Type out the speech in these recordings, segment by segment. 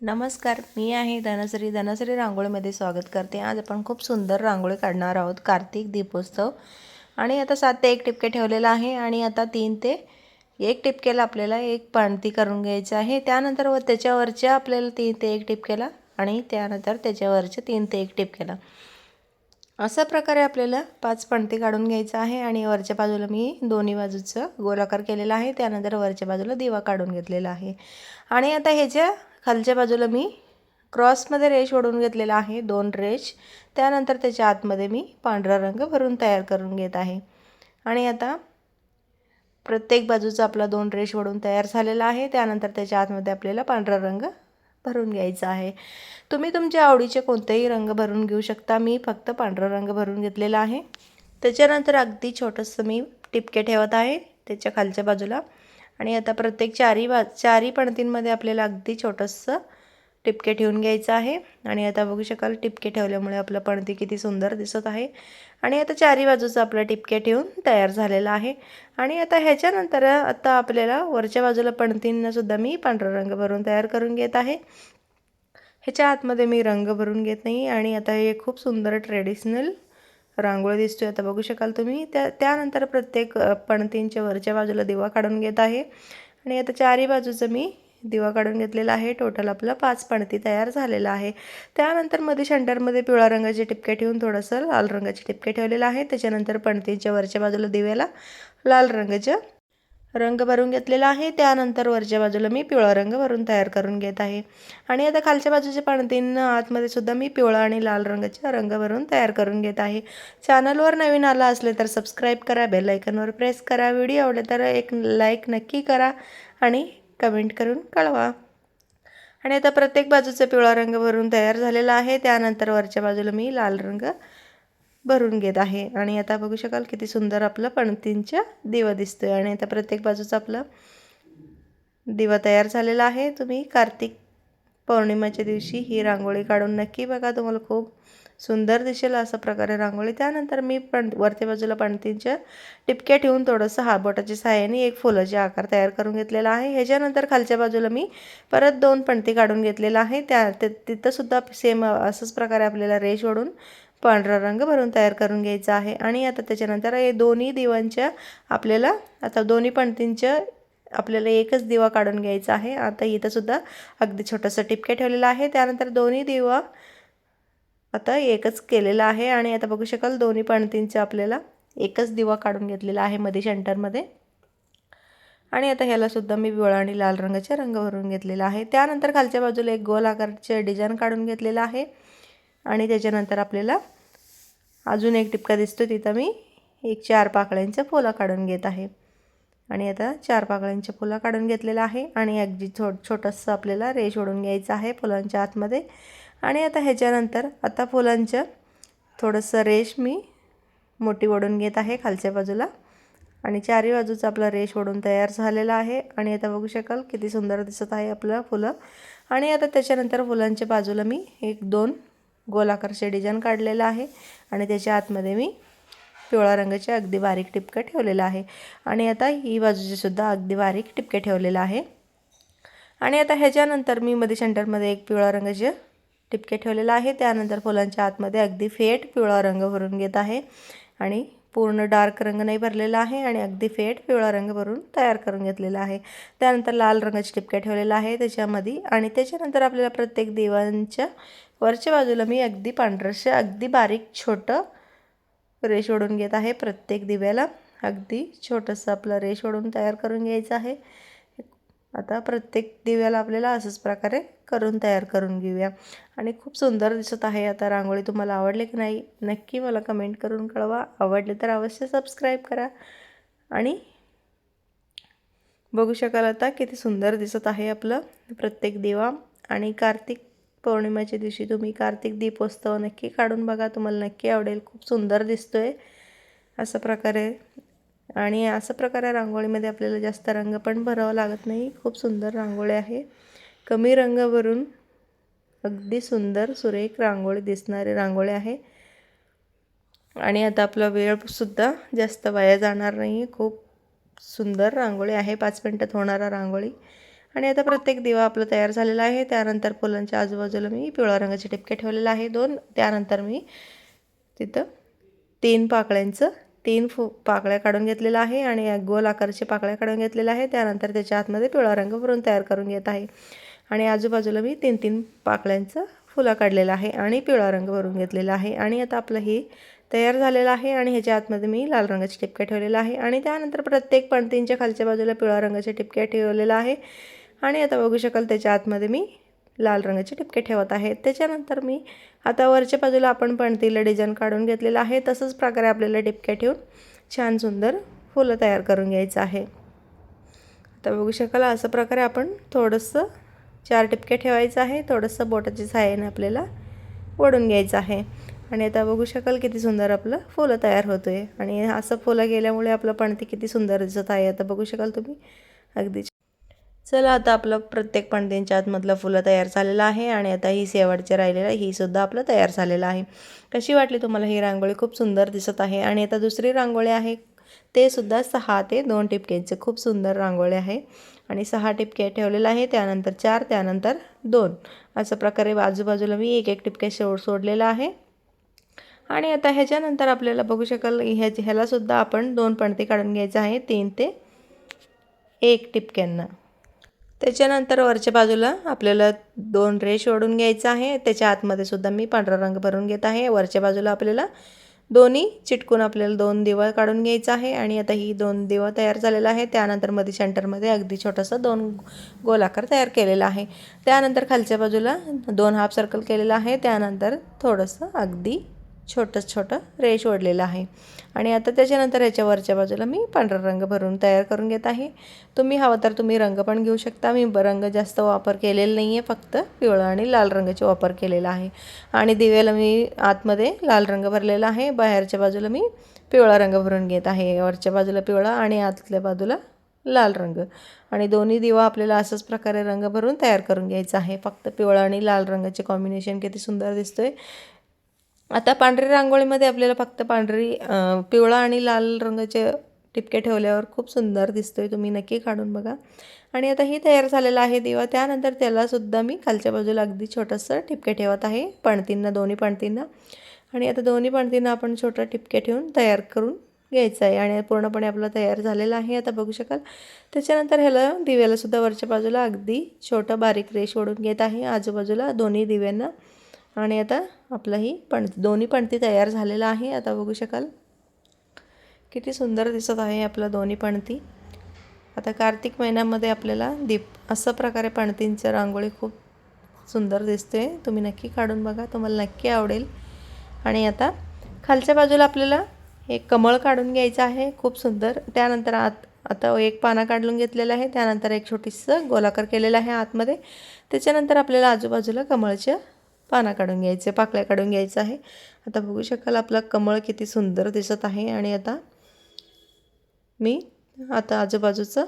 नमस्कार मी आहे धनश्री. धनश्री रांगोळीमध्ये स्वागत करते. आज आपण खूप सुंदर रांगोळी काढणार आहोत कार्तिक दीपोत्सव. आणि आता सात ते एक टिपके ठेवलेला आहे आणि आता तीन ते एक टिपकेला आपल्याला एक पाणती करून घ्यायचं आहे. त्यानंतर व त्याच्यावरच्या आपल्याला तीन ते एक टिपकेला आणि त्यानंतर त्याच्यावरच्या तीन ते एक टिपकेला अशा प्रकारे आपल्याला पाच पणती काढून घ्यायचं आहे आणि वरच्या बाजूला मी दोन्ही बाजूचं गोलाकार केलेला आहे. त्यानंतर वरच्या बाजूला दिवा काढून घेतलेला आहे. आणि आता ह्याच्या खालच्या बाजूला मी क्रॉसमध्ये रेश ओढून घेतलेला आहे दोन रेश. त्यानंतर त्याच्या आतमध्ये मी पांढरा रंग भरून तयार करून घेत आहे. आणि आता प्रत्येक बाजूचा आपला दोन रेश ओढून तयार झालेला आहे. त्यानंतर त्याच्या आतमध्ये आपल्याला पांढरा रंग भरून घ्यायचा आहे. तुम्ही तुमच्या आवडीचे कोणतेही रंग भरून घेऊ शकता. मी फक्त पांढरा रंग भरून घेतलेला आहे. त्याच्यानंतर अगदी छोटंसं मी टिपके ठेवत आहे. त्याच्या खालच्या बाजूला आणि आता प्रत्येक चारी बा चारी पणतींमध्ये आपल्याला अगदी छोटंसं टिपके ठेवून घ्यायचं आहे. आणि आता बघू शकाल टिपके ठेवल्यामुळे आपलं पणती किती सुंदर दिसत आहे. आणि आता चारी बाजूचं आपलं टिपके ठेवून तयार झालेलं आहे. आणि आता ह्याच्यानंतर आता आपल्याला वरच्या बाजूला पणतींनासुद्धा मी पांढरा रंग भरून तयार करून घेत आहे. ह्याच्या आतमध्ये मी रंग भरून घेत नाही. आणि आता हे खूप सुंदर ट्रेडिशनल रांगोळी दिसतोय. आता बघू शकाल तुम्ही. त्या त्यानंतर प्रत्येक पणतींच्या वरच्या बाजूला दिवा काढून घेत आहे. आणि आता चारही बाजूचं मी दिवा काढून घेतलेला आहे. टोटल आपलं पाच पणती तयार झालेला आहे. त्यानंतरमध्ये शंटरमध्ये पिवळ्या रंगाचे टिपके ठेवून थोडंसं लाल रंगाचे टिपके ठेवलेलं आहे. त्याच्यानंतर पणतींच्या वरच्या बाजूला दिव्याला लाल रंगाच्या रंग भरून घेतलेला आहे. त्यानंतर वरच्या बाजूला मी पिवळा रंग भरून तयार करून घेत आहे. आणि आता खालच्या बाजूच्या पाणतीनं आतमध्ये सुद्धा मी पिवळा आणि लाल रंगाचा रंग भरून तयार करून घेत आहे. चॅनलवर नवीन आला असले तर सबस्क्राईब करा बेल आयकनवर प्रेस करा. व्हिडिओ आवडले तर एक लाईक नक्की करा आणि कमेंट करून कळवा. आणि आता प्रत्येक बाजूचा पिवळा रंग भरून तयार झालेला आहे. त्यानंतर वरच्या बाजूला मी लाल रंग भरून घेत आहे. आणि आता बघू शकाल किती सुंदर आपलं पणतींच्या दिवा दिसतो आहे आणि आता प्रत्येक बाजूचा आपलं दिवा तयार झालेला आहे. तुम्ही कार्तिक पौर्णिमेच्या दिवशी ही रांगोळी काढून नक्की बघा. तुम्हाला खूप सुंदर दिसेल अशा प्रकारे रांगोळी. त्यानंतर मी पण वरती बाजूला पणतींच्या टिपक्या ठेवून थोडंसं हातबोटाच्या सहाय्याने एक फुलाचे आकार तयार करून घेतलेला आहे. ह्याच्यानंतर खालच्या बाजूला मी परत दोन पणती काढून घेतलेला आहे. त्या तिथंसुद्धा सेम असंच प्रकारे आपल्याला रेश ओढून पांढरा रंग भरून तयार करून घ्यायचा आहे. आणि आता त्याच्यानंतर हे दोन्ही दिवांच्या आपल्याला आता दोन्ही पणतींच्या आपल्याला एकच दिवा काढून घ्यायचा आहे. आता इथंसुद्धा अगदी छोटंसं टिपके ठेवलेलं आहे. त्यानंतर दोन्ही दिवा आता एकच केलेला आहे. आणि आता बघू शकाल दोन्ही पणतींचं आपल्याला एकच दिवा काढून घेतलेला आहे मध्ये सेंटरमध्ये. आणि आता ह्यालासुद्धा मी पिवळा आणि लाल रंगाचे रंग भरून घेतलेला आहे. त्यानंतर खालच्या बाजूला एक गोल आकारचे डिझाईन काढून घेतलेलं आहे. आणि त्याच्यानंतर आपल्याला अजून एक टिपका दिसतो तिथं मी एक चार पाकळ्यांचं फुलं काढून घेत आहे. आणि आता चार पाकळ्यांच्या फुलं काढून घेतलेलं आहे आणि अगदी छो छोटंसं आपल्याला रेश ओढून घ्यायचं आहे फुलांच्या आतमध्ये. आणि आता ह्याच्यानंतर आता फुलांचं थोडंसं रेश मी मोठी ओढून घेत आहे खालच्या बाजूला. आणि चारही बाजूचा आपला रेश ओढून तयार झालेला आहे. आणि आता बघू शकाल किती सुंदर दिसत आहे आपलं फुलं. आणि आता त्याच्यानंतर फुलांच्या बाजूला मी एक दोन गोलाकारचे डिझाईन काढलेलं आहे आणि त्याच्या आतमध्ये मी पिवळा रंगाचे अगदी बारीक टिपकं ठेवलेलं आहे. आणि आता ही बाजूचे सुद्धा अगदी बारीक टिपके ठेवलेलं आहे. आणि आता ह्याच्यानंतर मी मध्ये सेंटरमध्ये एक पिवळा रंगाचे टिपके ठेवलेलं आहे. त्यानंतर फुलांच्या आतमध्ये अगदी फेट पिवळा रंग भरून घेत आहे. आणि पूर्ण डार्क रंग नाही भरलेला आहे आणि अगदी फेट पिवळा रंग भरून तयार करून घेतलेला आहे. त्यानंतर लाल रंगाचे टिपके ठेवलेला आहे त्याच्यामध्ये. आणि त्याच्यानंतर आपल्याला प्रत्येक देवांच्या वरच्या बाजूला मी अगदी पांढरशे अगदी बारीक छोटं रेश ओढून घेत आहे प्रत्येक दिव्याला. अगदी छोटंसं आपलं रेश ओढून तयार करून घ्यायचं आहे. आता प्रत्येक दिव्याला आपल्याला असंच प्रकारे करून तयार करून घेऊया. आणि खूप सुंदर दिसत आहे आता रांगोळी. तुम्हाला आवडले की नाही नक्की मला कमेंट करून कळवा. आवडले तर अवश्य सबस्क्राईब करा. आणि बघू शकाल आता किती सुंदर दिसत आहे आपलं प्रत्येक दिवा. आणि कार्तिक पौर्णिमेच्या दिवशी तुम्ही कार्तिक दीपोत्सव नक्की काढून बघा. तुम्हाला नक्की आवडेल. खूप सुंदर दिसतो आहे अशा प्रकारे. आणि असं प्रकारे रांगोळीमध्ये आपल्याला जास्त रंग पण भरावा लागत नाही. खूप सुंदर रांगोळी आहे. कमी रंग भरून अगदी सुंदर सुरेख रांगोळी दिसणारी रांगोळी आहे. आणि आता आपला वेळसुद्धा जास्त वाया जाणार नाही. खूप सुंदर रांगोळी आहे. पाच मिनटात होणारा रांगोळी. आणि आता प्रत्येक दिवा आपला तयार झालेला आहे. त्यानंतर फुलांच्या आजूबाजूला मी पिवळ्या रंगाचे टिपके ठेवलेले आहे. दोन त्यानंतर मी तिथं तीन पाकळ्यांचं तीन फु पाकळ्या काढून घेतलेल्या आहे आणि गोल आकाराचे पाकळ्या काढून घेतलेल्या आहे. त्यानंतर त्याच्या आतमध्ये पिवळा रंग भरून तयार करून घेत आहे. आणि आजूबाजूला मी तीन तीन पाकळ्यांचं फुलं काढलेलं आहे आणि पिवळा रंग भरून घेतलेला आहे. आणि आता आपलं हे तयार झालेलं आहे आणि ह्याच्या आतमध्ये मी लाल रंगाचे टिपके ठेवलेलं आहे. आणि त्यानंतर प्रत्येक पणतींच्या खालच्या बाजूला पिवळ्या रंगाचे टिपके ठेवलेलं आहे. आणि आता बघू शकाल त्याच्या आतमध्ये मी लाल रंगाचे टिपके ठेवत आहे. त्याच्यानंतर मी आता वरच्या बाजूला आपण पणतीला डिझाईन काढून घेतलेलं आहे. तसंच प्रकारे आपल्याला टिपके ठेवून छान सुंदर फुलं तयार करून घ्यायचं आहे. आता बघू शकाल असं प्रकारे आपण थोडंसं चार टिपके ठेवायचं आहे. थोडंसं बोटाच्या सहाय्याने आपल्याला ओढून घ्यायचं आहे. आणि आता बघू शकाल किती सुंदर आपलं फुलं तयार होतो आहे आणि असं फुलं गेल्यामुळे आपलं पणती किती सुंदर दिसत आहे. आता बघू शकाल तुम्ही. अगदी चला आता आपलं प्रत्येक पणतींच्या आतमधलं फुलं तयार झालेलं आहे आणि आता ही शेवटचे राहिलेलं ही सुद्धा आपलं तयार झालेलं आहे. कशी वाटली तुम्हाला ही रांगोळी? खूप सुंदर दिसत आहे. आणि आता दुसरी रांगोळी आहे ते सुद्धा सहा ते दोन टिपक्यांचे खूप सुंदर रांगोळी आहे. आणि सहा टिपके ठेवलेलं आहे त्यानंतर चार त्यानंतर दोन. अशा प्रकारे आजूबाजूला मी एक एक टिपके शेवट सोडलेला आहे. आणि आता ह्याच्यानंतर आपल्याला बघू शकाल ह्या ह्यालासुद्धा आपण दोन पणते काढून घ्यायचं आहे तीन ते एक टिपक्यांना. त्याच्यानंतर वरच्या बाजूला आपल्याला दोन रेश ओढून घ्यायचं आहे. त्याच्या आतमध्ये सुद्धा मी पांढरा रंग भरून घेत आहे. वरच्या बाजूला आपल्याला दोन्ही चिटकून आपल्याला दोन दिवा काढून घ्यायचं आहे. आणि आता ही दोन दिवा तयार झालेला आहे. त्यानंतरमध्ये सेंटरमध्ये अगदी छोटंसं दोन गोलाकार तयार केलेला आहे. त्यानंतर खालच्या बाजूला दोन हाफ सर्कल केलेलं आहे. त्यानंतर थोडंसं अगदी छोटं छोटं रेश ओढलेलं आहे. आणि आता त्याच्यानंतर याच्यावरच्या बाजूला मी पांढरा रंग भरून तयार करून घेत आहे. तुम्ही हवा तर तुम्ही रंग पण घेऊ शकता. मी रंग जास्त वापर केलेला नाही आहे फक्त पिवळा आणि लाल रंगाचा वापर केलेला आहे. आणि दिव्याला मी आतमध्ये लाल रंग भरलेला आहे. बाहेरच्या बाजूला मी पिवळा रंग भरून घेत आहे. वरच्या बाजूला पिवळा आणि आतल्या बाजूला लाल रंग. आणि दोन्ही दिवा आपल्याला असंच प्रकारे रंग भरून तयार करून घ्यायचा आहे. फक्त पिवळा आणि लाल रंगाचे कॉम्बिनेशन किती सुंदर दिसतोय. आता पांढरी रांगोळीमध्ये आपल्याला फक्त पांढरी पिवळा आणि लाल रंगाचे टिपके ठेवल्यावर खूप सुंदर दिसतोय. तुम्ही नक्की काढून बघा. आणि आता ही तयार झालेला आहे दिवा. त्यानंतर त्यालासुद्धा मी खालच्या बाजूला अगदी छोटंसं टिपके ठेवत आहे. पणतींना दोन्ही पणतींना. आणि आता दोन्ही पणतींना आपण छोटं टिपके ठेवून तयार करून घ्यायचं आहे. आणि पूर्णपणे आपलं तयार झालेलं आहे. आता बघू शकाल. त्याच्यानंतर ह्याला दिव्यालासुद्धा वरच्या बाजूला अगदी छोटं बारीक रेश ओढून घेत आहे. आजूबाजूला दोन्ही दिव्यांना आणि आता आपलं ही पण दोन्ही पणती तयार झालेलं आहे. आता बघू शकाल. किती सुंदर दिसत आहे आपलं दोन्ही पणती. आता कार्तिक महिन्यामध्ये आपल्याला दीप असं प्रकारे पणतींचं रांगोळी खूप सुंदर दिसते. तुम्ही नक्की काढून बघा तुम्हाला नक्की आवडेल. आणि आता खालच्या बाजूला आपल्याला एक कमळ काढून घ्यायचं आहे खूप सुंदर. त्यानंतर आत आता एक पाना काढून घेतलेलं आहे त्यानंतर एक छोटीसं गोलाकार केलेलं आहे आतमध्ये. त्याच्यानंतर आपल्याला आजूबाजूला कमळच्या पाना काढून घ्यायचे पाकळ्या काढून घ्यायचं आहे. आता बघू शकाल आपला कमळ किती सुंदर दिसत आहे आणि आता मी आता आजूबाजूचं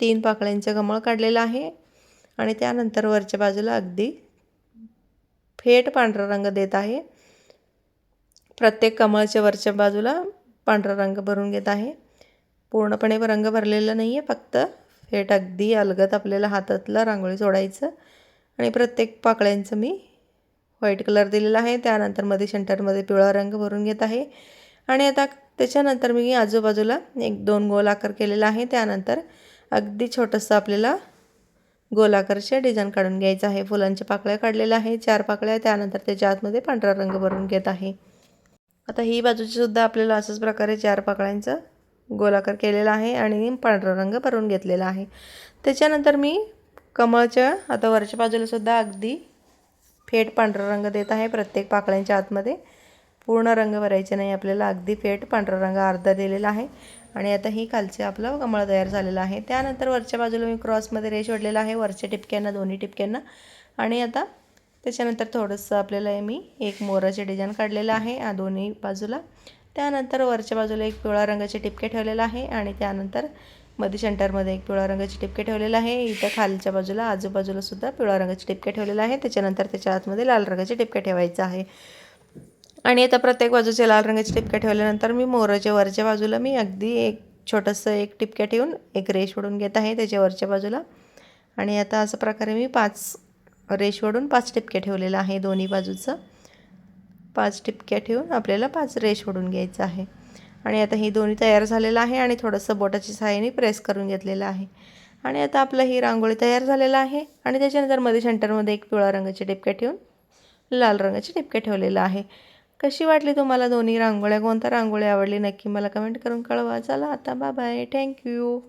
तीन पाकळ्यांचं कमळ काढलेलं आहे आणि त्यानंतर वरच्या बाजूला अगदी फेट पांढरा रंग देत आहे. प्रत्येक कमळच्या वरच्या बाजूला पांढरा रंग भरून घेत आहे. पूर्णपणे रंग भरलेला नाही आहे फक्त फेट अगदी अलगत आपल्याला हातातलं रांगोळी सोडायचं. आणि प्रत्येक पाकळ्यांचं मी व्हाईट कलर दिलेला आहे. त्यानंतरमध्ये सेंटरमध्ये पिवळा रंग भरून घेत आहे. आणि आता त्याच्यानंतर मी आजूबाजूला एक दोन गोल आकार केलेला आहे. त्यानंतर अगदी छोटंसं आपल्याला गोलाकारचे डिझाईन काढून घ्यायचं आहे. फुलांच्या पाकळ्या काढलेल्या आहे. चार पाकळ्या त्यानंतर त्याच्या आतमध्ये पांढरा रंग भरून घेत आहे. आता ही बाजूचीसुद्धा आपल्याला असंच प्रकारे चार पाकळ्यांचं गोलाकार केलेला आहे आणि पांढरा रंग भरून घेतलेला आहे. त्याच्यानंतर मी कमळच्या आता वरच्या बाजूला सुद्धा अगदी फेट पांढरा रंग देत आहे प्रत्येक पाकळ्यांच्या आतमध्ये. पूर्ण रंग भरायचे नाही आपल्याला अगदी फेट पांढरा रंग अर्धा दिलेला आहे. आणि आता ही खालचे आपलं कमळ तयार झालेलं आहे. त्यानंतर वरच्या बाजूला मी क्रॉसमध्ये रेश ओढलेला आहे वरच्या टिपक्यांना दोन्ही टिपक्यांना. आणि आता त्याच्यानंतर थोडंसं आपल्याला मी एक मोराचे डिझाईन काढलेलं आहे दोन्ही बाजूला. त्यानंतर वरच्या बाजूला एक पिवळा रंगाचे टिपके ठेवलेलं आहे आणि त्यानंतर मध्ये सेंटरमध्ये एक पिवळ्या रंगाचे टिपके ठेवलेलं आहे. इथं खालच्या बाजूला आजूबाजूला सुद्धा पिवळ्या रंगाचे टिपके ठेवलेलं आहे. त्याच्यानंतर त्याच्या आतमध्ये लाल रंगाचे टिपके ठेवायचं आहे. आणि आता प्रत्येक बाजूचे लाल रंगाचे टिपके ठेवल्यानंतर मी मोराच्या वरच्या बाजूला मी अगदी एक छोटंसं एक टिपक्या ठेवून एक रेश ओढून घेत आहे त्याच्या वरच्या बाजूला. आणि आता असं प्रकारे मी पाच रेश ओढून पाच टिपके ठेवलेलं आहे दोन्ही बाजूचं. पाच टिपक्या ठेवून आपल्याला पाच रेश ओढून घ्यायचं आहे. आणि आता ही दोन्ही तयार झालेलं आहे आणि थोडंसं बोटाच्या सहाय्याने प्रेस करून घेतलेलं आहे. आणि आता आपलं ही रांगोळी तयार झालेलं आहे आणि त्याच्यानंतरमध्ये सेंटरमध्ये एक पिवळा रंगाची टिपक्या ठेवून लाल रंगाची टिपक्या ठेवलेलं आहे. कशी वाटली तुम्हाला दोन्ही रांगोळ्या? कोणत्या रांगोळी आवडली? नक्की मला कमेंट करून कळवा. चला आता बाय बाय. थँक्यू